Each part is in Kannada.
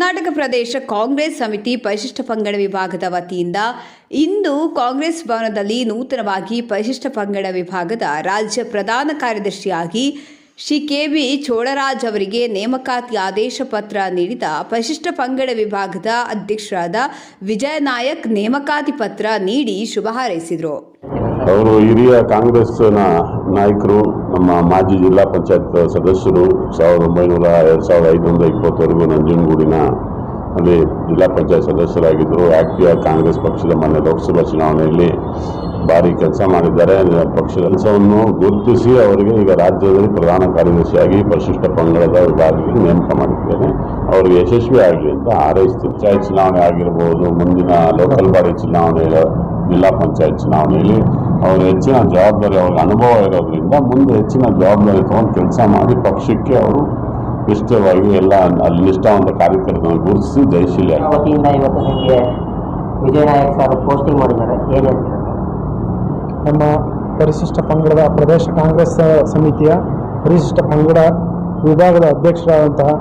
ಕರ್ನಾಟಕ ಪ್ರದೇಶ ಕಾಂಗ್ರೆಸ್ ಸಮಿತಿ ಪರಿಶಿಷ್ಟ ಪಂಗಡ ವಿಭಾಗದ ವತಿಯಿಂದ ಇಂದು ಕಾಂಗ್ರೆಸ್ ಭವನದಲ್ಲಿ ನೂತನವಾಗಿ ಪರಿಶಿಷ್ಟ ಪಂಗಡ ವಿಭಾಗದ ರಾಜ್ಯ ಪ್ರಧಾನ ಕಾರ್ಯದರ್ಶಿಯಾಗಿ ಶ್ರೀ ಕೆ ಬಿ ಚೋಳರಾಜ್ ಅವರಿಗೆ ನೇಮಕಾತಿ ಆದೇಶ ಪತ್ರ ನೀಡಿದ ಪರಿಶಿಷ್ಟ ಪಂಗಡ ವಿಭಾಗದ ಅಧ್ಯಕ್ಷರಾದ ವಿಜಯ ನಾಯಕ್ ನೇಮಕಾತಿ ಪತ್ರ ನೀಡಿ ಶುಭ ಹಾರೈಸಿದರು. ಅವರು ಹಿರಿಯ ಕಾಂಗ್ರೆಸ್ನ ನಾಯಕರು, ನಮ್ಮ ಮಾಜಿ ಜಿಲ್ಲಾ ಪಂಚಾಯತ್ ಸದಸ್ಯರು ಸಾವಿರದ ಒಂಬೈನೂರ ಎರಡು ಸಾವಿರದ ಐದರಿಂದ ಇಪ್ಪತ್ತವರೆಗೂ ನಂಜನಗೂಡಿನ ಅಲ್ಲಿ ಜಿಲ್ಲಾ ಪಂಚಾಯತ್ ಸದಸ್ಯರಾಗಿದ್ದರು. ಆಕ್ಟಿವ್ ಕಾಂಗ್ರೆಸ್ ಪಕ್ಷದ ಮೊನ್ನೆ ಲೋಕಸಭಾ ಚುನಾವಣೆಯಲ್ಲಿ ಭಾರಿ ಕೆಲಸ ಮಾಡಿದ್ದಾರೆ. ಪಕ್ಷದ ಕೆಲಸವನ್ನು ಗುರುತಿಸಿ ಅವರಿಗೆ ಈಗ ರಾಜ್ಯದಲ್ಲಿ ಪ್ರಧಾನ ಕಾರ್ಯದರ್ಶಿಯಾಗಿ ಪರಿಶಿಷ್ಟ ಪಂಗಡದ ವಿಭಾಗಕ್ಕೆ ನೇಮಕ ಮಾಡಿದ್ದೇನೆ. ಅವರಿಗೆ ಯಶಸ್ವಿ ಆಗಲಿ ಅಂತ ಹಾರೈಸ್ತೀನಿ. ಪಂಚಾಯತ್ ಚುನಾವಣೆ ಆಗಿರ್ಬೋದು, ಮುಂದಿನ ಲೋಕಲ್ ಬಾಡಿ ಚುನಾವಣೆ, ಜಿಲ್ಲಾ ಪಂಚಾಯತ್ ಚುನಾವಣೆಯಲ್ಲಿ ಅವರು ಹೆಚ್ಚಿನ ಜವಾಬ್ದಾರಿ ಅವ್ರಿಗೆ ಅನುಭವ ಇರೋದ್ರಿಂದ ಮುಂದೆ ಹೆಚ್ಚಿನ ಜವಾಬ್ದಾರಿ ತೊಗೊಂಡು ಕೆಲಸ ಮಾಡಿ ಪಕ್ಷಕ್ಕೆ ಅವರು ನಿಷ್ಠವಾಗಿ ಎಲ್ಲ ಅಲ್ಲಿ ನಿಷ್ಠಾವಂತ ಕಾರ್ಯಕರ್ತರನ್ನು ಗುರುತಿಸಿ ಜಯಶೀಲಿ ನಮ್ಮ ಪರಿಶಿಷ್ಟ ಪಂಗಡದ ಪ್ರದೇಶ ಕಾಂಗ್ರೆಸ್ ಸಮಿತಿಯ ಪರಿಶಿಷ್ಟ ಪಂಗಡ ವಿಭಾಗದ ಅಧ್ಯಕ್ಷರಾದಂತಹ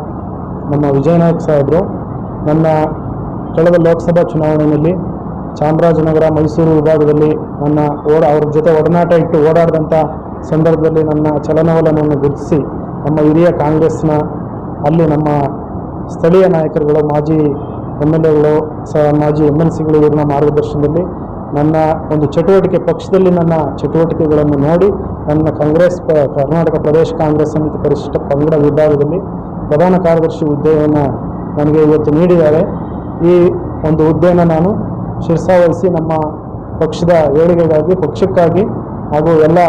ನಮ್ಮ ವಿಜಯನಾಯಕ್ ಸಾಹೇಬರು ನನ್ನ ಕಳೆದ ಲೋಕಸಭಾ ಚುನಾವಣೆಯಲ್ಲಿ ಚಾಮರಾಜನಗರ, ಮೈಸೂರು ವಿಭಾಗದಲ್ಲಿ ನನ್ನ ಓಡ, ಅವ್ರ ಜೊತೆ ಒಡನಾಟ ಇಟ್ಟು ಓಡಾಡಿದಂಥ ಸಂದರ್ಭದಲ್ಲಿ ನನ್ನ ಚಲನವಲನವನ್ನು ಗುರುತಿಸಿ ನಮ್ಮ ಹಿರಿಯ ಕಾಂಗ್ರೆಸ್ನ, ಅಲ್ಲಿ ನಮ್ಮ ಸ್ಥಳೀಯ ನಾಯಕರುಗಳು, ಮಾಜಿ ಎಂ ಎಲ್ ಎಗಳು, ಸ, ಮಾಜಿ ಎಂ ಎಲ್ ಸಿಗಳು ಇವ್ರನ್ನ ಮಾರ್ಗದರ್ಶನದಲ್ಲಿ ನನ್ನ ಒಂದು ಚಟುವಟಿಕೆ, ಪಕ್ಷದಲ್ಲಿ ನನ್ನ ಚಟುವಟಿಕೆಗಳನ್ನು ನೋಡಿ ನನ್ನ ಕಾಂಗ್ರೆಸ್ ಕರ್ನಾಟಕ ಪ್ರದೇಶ ಕಾಂಗ್ರೆಸ್ ಸಮಿತಿ ಪರಿಶಿಷ್ಟ ಪಂಗಡ ವಿಭಾಗದಲ್ಲಿ ಪ್ರಧಾನ ಕಾರ್ಯದರ್ಶಿ ಹುದ್ದೆಯನ್ನು ನನಗೆ ಇವತ್ತು ನೀಡಿದ್ದಾರೆ. ಈ ಒಂದು ಹುದ್ದೆಯನ್ನು ನಾನು ಶಿರಸಾವಹಿಸಿ ನಮ್ಮ ಪಕ್ಷದ ಏಳಿಗೆಗಾಗಿ, ಪಕ್ಷಕ್ಕಾಗಿ ಹಾಗೂ ಎಲ್ಲ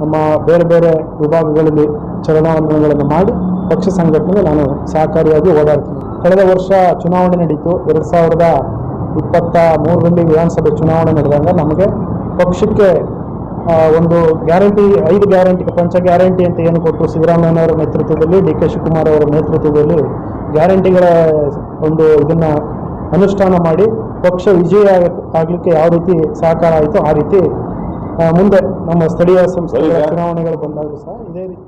ನಮ್ಮ ಬೇರೆ ಬೇರೆ ವಿಭಾಗಗಳಲ್ಲಿ ಚಲನವಲನಗಳನ್ನು ಮಾಡಿ ಪಕ್ಷ ಸಂಘಟನೆಗೆ ನಾನು ಸಹಕಾರಿಯಾಗಿ ಓಡಾಡ್ತೀನಿ. ಕಳೆದ ವರ್ಷ ಚುನಾವಣೆ ನಡೀತು. ಎರಡು ಸಾವಿರದ ಇಪ್ಪತ್ತ ಮೂರರಲ್ಲಿ ವಿಧಾನಸಭೆ ಚುನಾವಣೆ ನಡೆದಾಗ ನಮಗೆ ಪಕ್ಷಕ್ಕೆ ಒಂದು ಗ್ಯಾರಂಟಿ, ಐದು ಗ್ಯಾರಂಟಿ, ಪಂಚ ಗ್ಯಾರಂಟಿ ಅಂತ ಏನು ಕೊಟ್ಟು ಸಿದ್ದರಾಮಯ್ಯನವರ ನೇತೃತ್ವದಲ್ಲಿ, ಡಿ ಕೆ ಶಿವಕುಮಾರ್ ಅವರ ನೇತೃತ್ವದಲ್ಲಿ ಗ್ಯಾರಂಟಿಗಳ ಒಂದು ಇದನ್ನು ಅನುಷ್ಠಾನ ಮಾಡಿ ಪಕ್ಷ ವಿಜಯ ಆಗಲಿಕ್ಕೆ ಯಾವ ರೀತಿ ಸಹಕಾರ ಆಯಿತು ಆ ರೀತಿ ಮುಂದೆ ನಮ್ಮ ಸ್ಥಳೀಯ ಸಂಸ್ಥೆಗಳ ಚುನಾವಣೆಗಳು ಬಂದಾಗಲೂ ಸಹ ಇದೇ ರೀತಿ.